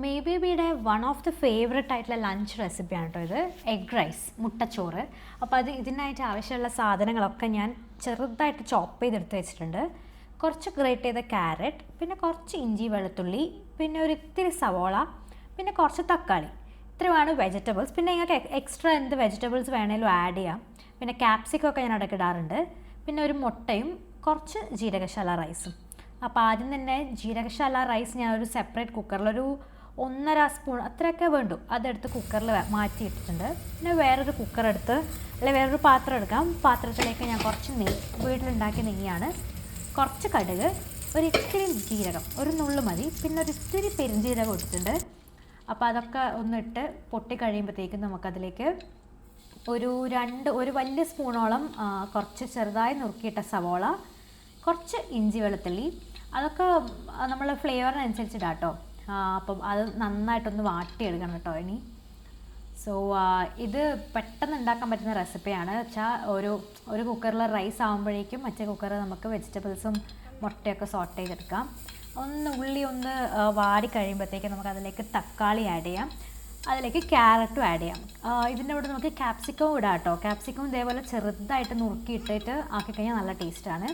May ബേബിയുടെ one of the favourite ആയിട്ടുള്ള lunch റെസിപ്പിയാണ് കേട്ടോ ഇത്. എഗ് റൈസ് മുട്ടച്ചോറ്. അപ്പോൾ അത് ഇതിനായിട്ട് ആവശ്യമുള്ള സാധനങ്ങളൊക്കെ ഞാൻ ചെറുതായിട്ട് ചോപ്പ് ചെയ്തെടുത്ത് വെച്ചിട്ടുണ്ട്. കുറച്ച് ഗ്രേറ്റ് ചെയ്ത ക്യാരറ്റ് പിന്നെ കുറച്ച് ഇഞ്ചി വെളുത്തുള്ളി പിന്നെ ഒരു ഇത്തിരി സവോള പിന്നെ കുറച്ച് തക്കാളി. ഇത്രയുമാണ് വെജിറ്റബിൾസ് പിന്നെ നിങ്ങൾക്ക് എക്സ്ട്രാ എന്ത് വെജിറ്റബിൾസ് വേണേലും ആഡ് ചെയ്യാം. പിന്നെ ക്യാപ്സിക്കൊക്കെ ഞാൻ ഇടയ്ക്ക് ഇടാറുണ്ട്. പിന്നെ ഒരു മുട്ടയും കുറച്ച് ജീരകശാല റൈസും അപ്പോൾ ആദ്യം തന്നെ ജീരകശാല റൈസ് ഞാൻ ഒരു സെപ്പറേറ്റ് കുക്കറിലൊരു ഒന്നര സ്പൂൺ അത്രയൊക്കെ വേണ്ടു. അതെടുത്ത് കുക്കറിൽ മാറ്റി ഇട്ടിട്ടുണ്ട് പിന്നെ വേറൊരു കുക്കർ എടുത്ത് അല്ലെങ്കിൽ വേറൊരു പാത്രം എടുക്കാം. പാത്രത്തിലേക്ക് ഞാൻ കുറച്ച് നെയ്യ് വീട്ടിലുണ്ടാക്കിയ നെയ്യാണ്. കുറച്ച് കടുക് ഒരു ഇത്തിരി ജീരകം ഒരു നുള്ളു മതി. പിന്നെ ഒരു ഇത്തിരി പെരുംജീരകം ഇട്ടിട്ടുണ്ട്. അപ്പോൾ അതൊക്കെ ഒന്നിട്ട് പൊട്ടി കഴിയുമ്പോഴത്തേക്കും നമുക്കതിലേക്ക് ഒരു രണ്ട് ഒരു വലിയ സ്പൂണോളം കുറച്ച് ചെറുതായി നുറുക്കിയിട്ട സവോള കുറച്ച് ഇഞ്ചി വെളുത്തുള്ളി. അതൊക്കെ നമ്മൾ ഫ്ലേവറിനനുസരിച്ചിടാം കേട്ടോ അപ്പം അത് നന്നായിട്ടൊന്ന് വാട്ടിയെടുക്കണം കേട്ടോ ഇനി. സോ ഇത് പെട്ടെന്ന് ഉണ്ടാക്കാൻ പറ്റുന്ന റെസിപ്പിയാണ് വെച്ചാൽ ഒരു ഒരു കുക്കറിൽ റൈസ് ആകുമ്പോഴേക്കും മറ്റേ കുക്കറിൽ നമുക്ക് വെജിറ്റബിൾസും മുട്ടയൊക്കെ സോട്ട് ചെയ്തെടുക്കാം. ഒന്ന് ഉള്ളി ഒന്ന് വാടി കഴിയുമ്പോഴത്തേക്ക് നമുക്ക് അതിലേക്ക് തക്കാളി ആഡ് ചെയ്യാം. അതിലേക്ക് ക്യാരറ്റും ആഡ് ചെയ്യാം. ഇതിന്റെ കൂടെ നമുക്ക് ക്യാപ്സിക്കവും ഇടാം കേട്ടോ. ക്യാപ്സിക്കവും ഇതേപോലെ ചെറുതായിട്ട് നുറുക്കി ഇട്ടിട്ട് ആക്കി കഴിഞ്ഞാൽ നല്ല ടേസ്റ്റാണ്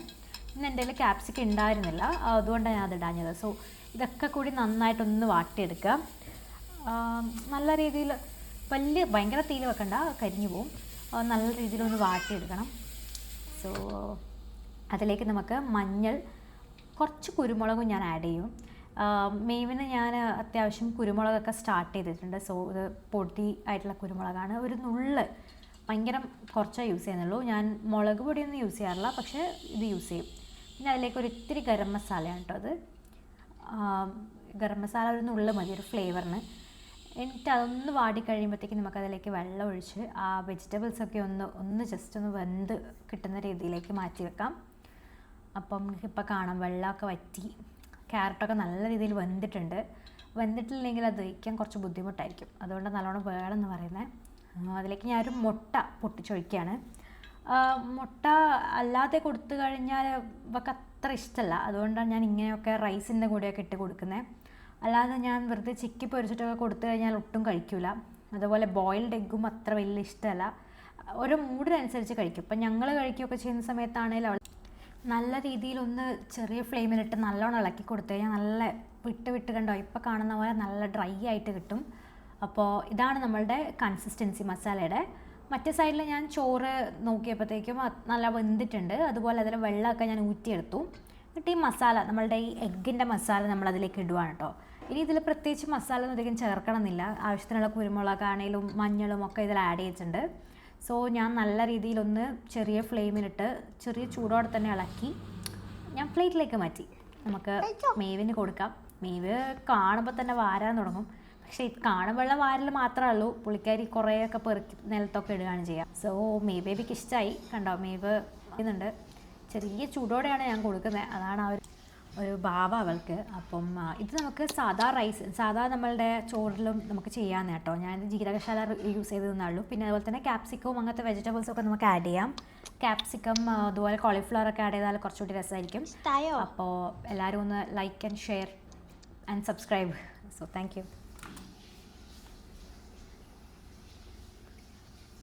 ഇന്ന് എന്റെ കയ്യിൽ ക്യാപ്സിക്കം ഉണ്ടായിരുന്നില്ല. അതുകൊണ്ടാണ് ഞാൻ അത് ഇടാഞ്ഞത് സോ ഇതൊക്കെ കൂടി നന്നായിട്ടൊന്ന് വാട്ടിയെടുക്കുക. നല്ല രീതിയിൽ വലിയ ഭയങ്കര തീയിൽ വെക്കണ്ട കരിഞ്ഞു പോവും. നല്ല രീതിയിലൊന്ന് വാട്ടിയെടുക്കണം. സോ അതിലേക്ക് നമുക്ക് മഞ്ഞൾ കുറച്ച് കുരുമുളകും ഞാൻ ആഡ് ചെയ്യും. മെയ്വിന് ഞാൻ അത്യാവശ്യം കുരുമുളകൊക്കെ സ്റ്റാർട്ട് ചെയ്തിട്ടുണ്ട്. സോ ഇത് പൊടി ആയിട്ടുള്ള കുരുമുളകാണ്. ഒരു നുള്ള് ഭയങ്കര കുറച്ചേ യൂസ് ചെയ്യുന്നുള്ളൂ. ഞാൻ മുളക് പൊടിയൊന്നും യൂസ് ചെയ്യാറില്ല പക്ഷേ ഇത് യൂസ് ചെയ്യും. പിന്നെ അതിലേക്ക് ഒരു ഇത്തിരി ഗരം മസാലയാണ് കേട്ടോ അത്. ഗരം മസാല ഒരു നുള്ള് മതി ഒരു ഫ്ലേവറിന്. എന്നിട്ട് അതൊന്ന് വാടി നമുക്കതിലേക്ക് വെള്ളം ഒഴിച്ച് ആ വെജിറ്റബിൾസ് ഒക്കെ ഒന്ന് ഒന്ന് ജസ്റ്റ് ഒന്ന് വെന്ത് കിട്ടുന്ന രീതിയിലേക്ക് മാറ്റി വെക്കാം. അപ്പം ഇപ്പോൾ കാണാം വെള്ളമൊക്കെ വറ്റി ക്യാരറ്റൊക്കെ നല്ല രീതിയിൽ വെന്തിട്ടുണ്ട്. വെന്തിട്ടില്ലെങ്കിൽ അത് ദഹിക്കാൻ കുറച്ച് ബുദ്ധിമുട്ടായിരിക്കും. അതുകൊണ്ട് നല്ലോണം വേണമെന്ന് പറയുന്നത് അതിലേക്ക് ഞാനൊരു മുട്ട പൊട്ടിച്ചൊഴിക്കുകയാണ്. മുട്ട അല്ലാതെ കൊടുത്തു കഴിഞ്ഞാൽ ഇവക്ക് അത്ര ഇഷ്ടമല്ല അതുകൊണ്ടാണ് ഞാൻ ഇങ്ങനെയൊക്കെ റൈസിന്റെ കൂടെയൊക്കെ ഇട്ട് കൊടുക്കുന്നത് അല്ലാതെ ഞാൻ വെറുതെ ചിക്കി പൊരിച്ചിട്ടൊക്കെ കൊടുത്തു കഴിഞ്ഞാൽ ഒട്ടും കഴിക്കൂല. അതുപോലെ ബോയിൽഡ് എഗ്ഗും അത്ര വലിയ ഇഷ്ടമല്ല ഓരോ മൂഡിനനുസരിച്ച് കഴിക്കും. ഇപ്പം ഞങ്ങൾ കഴിക്കുകയൊക്കെ ചെയ്യുന്ന സമയത്താണെങ്കിൽ നല്ല രീതിയിലൊന്ന് ചെറിയ ഫ്ലെയിമിലിട്ട് നല്ലോണം ഇളക്കി കൊടുത്തു കഴിഞ്ഞാൽ നല്ല വിട്ട് വിട്ട് കണ്ടോ? ഇപ്പോൾ കാണുന്ന പോലെ നല്ല ഡ്രൈ ആയിട്ട് കിട്ടും. അപ്പോൾ ഇതാണ് നമ്മളുടെ കൺസിസ്റ്റൻസി മസാലയുടെ മറ്റേ സൈഡിൽ ഞാൻ ചോറ് നോക്കിയപ്പോഴത്തേക്കും നല്ല വെന്തിട്ടുണ്ട്. അതുപോലെ അതിൽ വെള്ളമൊക്കെ ഞാൻ ഊറ്റിയെടുത്തു. എന്നിട്ട് ഈ മസാല നമ്മളുടെ ഈ എഗ്ഗിന്റെ മസാല നമ്മൾ അതിലേക്ക് ഇടുവാണ് കേട്ടോ ഇനി ഇതിൽ പ്രത്യേകിച്ച് മസാല ഒന്നും അധികം ചേർക്കണമെന്നില്ല. ആവശ്യത്തിനുള്ള കുരുമുളകാണേലും മഞ്ഞളും ഒക്കെ ഇതിൽ ആഡ് ചെയ്തിട്ടുണ്ട്. സോ ഞാൻ നല്ല രീതിയിലൊന്ന് ചെറിയ ഫ്ലെയിമിലിട്ട് ചെറിയ ചൂടോടെ തന്നെ ഇളക്കി ഞാൻ പ്ലേറ്റിലേക്ക് മാറ്റി. നമുക്ക് മേവിന് കൊടുക്കാം. മേവ് കാണുമ്പോൾ തന്നെ വാരാൻ തുടങ്ങും. പക്ഷേ ഇത് കാണുമ്പോഴുള്ള വാരൽ മാത്രമേ ഉള്ളൂ. പുള്ളിക്കാരി കുറേയൊക്കെ പെറുക്കി നിലത്തൊക്കെ ഇടുകയാണ് ചെയ്യുക സോ മേ ബേബിക്ക് ഇഷ്ടമായി കണ്ടോ മേബ് ചെയ്യുന്നുണ്ട്. ചെറിയ ചൂടോടെയാണ് ഞാൻ കൊടുക്കുന്നത് അതാണ് ആ ഒരു ഒരു ഭാവ അവൾക്ക്. അപ്പം ഇത് നമുക്ക് സാധാ റൈസ് സാധാ നമ്മളുടെ ചോറിലും നമുക്ക് ചെയ്യാമെന്ന് കേട്ടോ. ഞാൻ ജീരകശാല യൂസ് ചെയ്ത് തന്നുള്ളൂ പിന്നെ അതുപോലെ തന്നെ ക്യാപ്സിക്കവും അങ്ങനത്തെ വെജിറ്റബിൾസ് ഒക്കെ നമുക്ക് ആഡ് ചെയ്യാം. ക്യാപ്സിക്കം അതുപോലെ കോളിഫ്ലവർ ഒക്കെ ആഡ് ചെയ്താൽ കുറച്ചുകൂടി രസമായിരിക്കും അപ്പോൾ എല്ലാവരും ഒന്ന് like and share and subscribe so thank you